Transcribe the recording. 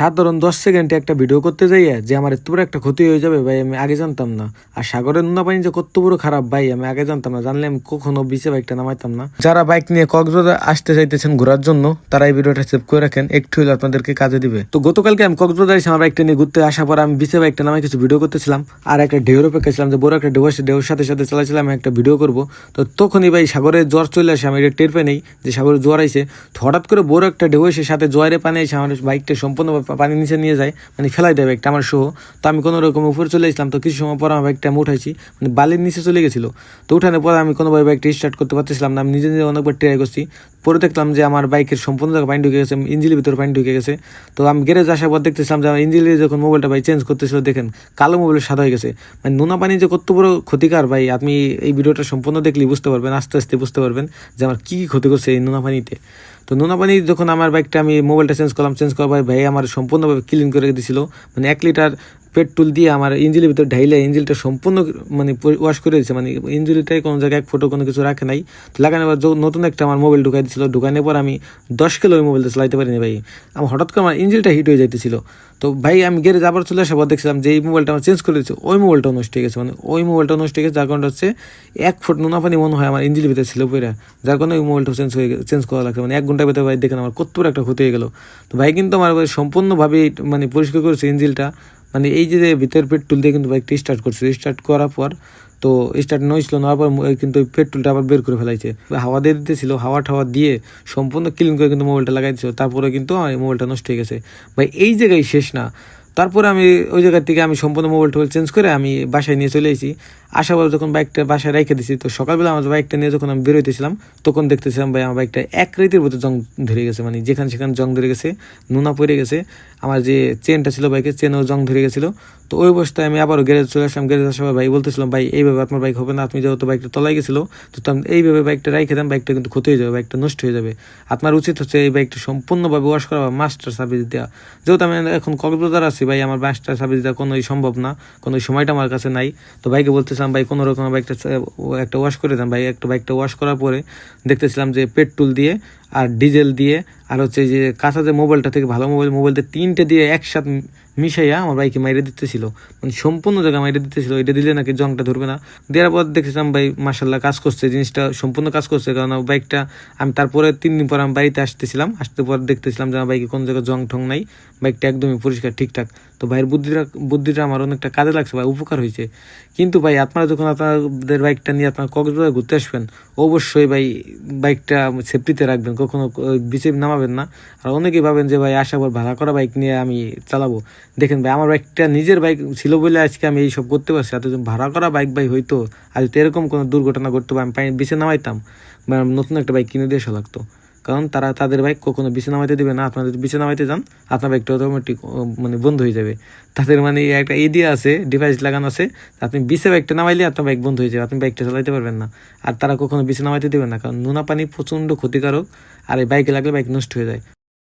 সাধারণ দশ সেকেন্ডে একটা ভিডিও করতে যাইয়া যে আমার এত বড় একটা ক্ষতি হয়ে যাবে ভাই, আমি আগে জানতাম না। আর সাগরের নোনা পানি যে কত বড় খারাপ ভাই, আমি আগে জানতাম না। জানলে আমি কখনো বিচে বাইকটা নামাইতাম না। যারা বাইক নিয়ে কক্সবাজার আসতে চাইতেছেন ঘোরার জন্য, তারা এই ভিডিওটা সেভ করে রাখেন। একটু হলে আপনাদেরকে কাজে দিবে। তো গতকালকে আমি কক্সবাজার এসে আমার বাইকটা নিয়ে ঘুরতে আসার পর আমি বিচে বাইকটা নামাই কিছু ভিডিও করতেছিলাম। আর একটা ঢেউর অপেক্ষা যে বড় একটা ঢেউ আসে ঢেউর সাথে সাথে চালাইছিলাম আমি একটা ভিডিও করব। তো তখনই ভাই সাগরের জ্বর চলে আসে, আমি এটা টের পাই নেই যে সাগরের জ্বর আইসে হঠাৎ করে বড় একটা ঢেউ এসে সাথে জোয়ারে পানি এসে আমার বাইকটা সম্পূর্ণ পানি নিচে নিয়ে যায় মানে ফেলাই দেয় ব্যাগটা আমার সহ। তো আমি কোনো রকম উপরে চলে গেছিলাম তো কিছু সময় পর আমার ব্যাগটা আমি উঠাইছি মানে বালির নিচে চলে গেছিল। তো উঠানোর পর আমি কোনোভাবে বাইকটা স্টার্ট করতে পারতেছিলাম না, আমি নিজে নিজে অনেকবার ট্রাই করছি। পরে দেখলাম যে আমার বাইকের সম্পূর্ণ জায়গায় পানি ঢুকে গেছে ইঞ্জিনের ভিতরে পানি ঢুকে গেছে। তো আমি গ্যারেজ আসার পর দেখতেছিলাম যে আমার ইঞ্জিনের যখন মোবাইলটা ভাই চেঞ্জ করতেছিল, দেখেন কালো মোবাইল সাদা হয়ে গেছে। মানে নোনা পানি যে কত বড় ক্ষতিকার ভাই, আপনি এই ভিডিওটা সম্পূর্ণ দেখলেই বুঝতে পারবেন, আস্তে আস্তে বুঝতে পারবেন যে আমার কী কী ক্ষতি করছে এই নোনা পানিতে। তো নোনা পানি যখন আমার বাইকটা আমি মোবাইলটা চেঞ্জ করলাম চেঞ্জ করার পর ভাই আমার সম্পূর্ণভাবে ক্লিন করে দিছিল। মানে এক লিটার পেট্রোল দিয়ে আমার ইঞ্জিনের ভিতরে ঢাইলে ইঞ্জিলটা সম্পূর্ণ মানে ওয়াশ করে দিয়েছে। মানে ইঞ্জিনটাই কোনো জায়গায় এক ফটো কোনো কিছু রাখে নাই। লাগানোর পর নতুন একটা আমার মোবাইল ঢুকাই দিয়েছিল, ঢুকানোর পর আমি দশ কিলো ওই মোবাইলটা চালাইতে পারিনি ভাই। আমার হঠাৎ করে আমার ইঞ্জিলটা হিট হয়ে যাইতেছিল। তো ভাই আমি গ্যারেজ আবার চলে আসার পর দেখছিলাম যে এই মোবাইলটা আমার চেঞ্জ করে দিয়েছে, ওই মোবাইলটা নষ্ট হয়ে গেছে। মানে ওই মোবাইলটা নষ্ট হয়ে গেছে, যার কারণে হচ্ছে এক ফুট নোনা পানি মনে হয় আমার ইঞ্জিনের ভিতরে ছিল পইরা। যার কারণে ওই মোবাইলটা চেঞ্জ হয়ে চেঞ্জ করা লাগছে। মানে এক ঘণ্টার ভিতরে ভাই দেখেন আমার কত একটা ক্ষতি হয়ে গেল। তো ভাই কিন্তু আমার সম্পূর্ণভাবে মানে পরিষ্কার করেছে ইঞ্জিনটা। মানে এই যে ভিতরের পেট্রোল দিয়ে কিন্তু বাইকটা স্টার্ট করছে স্টার্ট করার পর তো স্টার্ট নইছিল নেওয়ার পর কিন্তু পেট্রোলটা আবার বের করে ফেলাইছে। হাওয়া দিয়ে দিতেছিল, হাওয়া ঠাওয়া দিয়ে সম্পূর্ণ ক্লিন করে কিন্তু মোবাইলটা লাগাই লাগাইছিল তারপরে কিন্তু মোবাইলটা নষ্ট হয়ে গেছে। ভাই, এই জায়গায় শেষ না। তারপরে আমি ওই জায়গা থেকে আমি সম্পূর্ণ মোবাইল টোবাইল চেঞ্জ করে আমি বাসায় নিয়ে চলে এসেছি। আসার পর যখন বাইকটা বাসায় রেখে দিয়েছি তো সকালবেলা আমার বাইকটা নিয়ে যখন আমি বেরোইতেছিলাম, তখন দেখতেছিলাম ভাই আমার বাইকটা এক রীতির মতো জং ধরে গেছে মানে যেখানে সেখানে জং ধরে গেছে, নোনা পড়ে গেছে। আমার যে চেনটা ছিল বাইকের চেনও জং ধরে গেছিল। তো ওই অবস্থায় আমি আবারও গ্যারেজ চলে আসলাম। গ্যারেজ আসার পর ভাই বলতেছিলাম ভাই, এইভাবে আপনার বাইক হবে না, আপনি যেহেতু বাইকটা তলায় গেছিল, তো আমি এইভাবে বাইকটা রেখে দেন বাইকটা কিন্তু ক্ষতি হয়ে যাবে বাইকটা নষ্ট হয়ে যাবে। আপনার উচিত হচ্ছে এই বাইকটা সম্পূর্ণভাবে ওয়াশ করা বা মাস্টার সার্ভিস দেওয়া। যেহেতু আমি এখন কক্সবাজার আছি ভাই, আমার বাসটা সার্ভিস দেওয়া কোনোই সম্ভব না কোনো সময়টা আমার কাছে নাই। তো বাইকে বলতেছিলাম, ভাই, কোনো রকম বাইকটা একটা ওয়াশ করে দেন। ভাই, একটা বাইকটা ওয়াশ করার পরে দেখতেছিলাম যে পেট্রোল দিয়ে আর ডিজেল দিয়ে, আর হচ্ছে যে কাঁচা যে মোবাইলটা থেকে ভালো মোবাইল, মোবাইলটা তিনটে দিয়ে একসাথে মিশাইয়া আমার বাইকে মাইরে দিতেছিল। মানে সম্পূর্ণ জায়গায় মাইরে দিতেছিল, এটা দিলে নাকি জংটা ধরবে না। দেওয়ার পর দেখেছিলাম ভাই মাসাল্লাহ কাজ করছে, জিনিসটা সম্পূর্ণ কাজ করছে, কারণ বাইকটা, আমি তারপরে তিন দিন পর আমি বাড়িতে আসতেছিলাম, আসতে পর দেখতেছিলাম যে আমার বাইকে কোনো জায়গায় জং ঠং নাই, বাইকটা একদমই পরিষ্কার, ঠিকঠাক। তো ভাইয়ের বুদ্ধিটা বুদ্ধিটা আমার অনেকটা কাজে লাগছে ভাই, উপকার হয়েছে। কিন্তু ভাই আপনারা যখন আপনাদের বাইকটা নিয়ে আপনার কক্সবাজার ঘুরতে আসবেন, অবশ্যই ভাই বাইকটা সেফটিতে রাখবেন। কখনো বিচে নামাবেন না। আর অনেকেই ভাবেন যে, ভাই, আশা পর ভাড়া করা বাইক নিয়ে আমি চালাবো। দেখেন ভাই আমার একটা নিজের বাইক ছিল বলে আজকে আমি এইসব করতে পারছি। এত ভাড়া করা বাইক ভাই হইতো আজ এরকম কোনো দুর্ঘটনা ঘটতো বা আমি বিচে নামাইতাম নতুন একটা বাইক কিনে দিয়ে এসে লাগতো। কারণ তারা তাদের বাইক কখনো বিছে নামাইতে দেবে না, আপনার যদি বিছে নামাইতে যান, আপনার বাইকটা অটোমেটিক মানে বন্ধ হয়ে যাবে। তাদের মানে একটা এ দিয়ে আছে ডিভাইস লাগানো আছে আপনি বিছে বাইকটা নামাইলে আপনার বাইক বন্ধ হয়ে যাবে, আপনি বাইকটা চালাইতে পারবেন না। আর তারা কখনো বিছে নামাইতে দেবে না, কারণ নোনা পানি প্রচণ্ড ক্ষতিকারক, আর এই বাইকে লাগলে বাইক নষ্ট হয়ে যায়।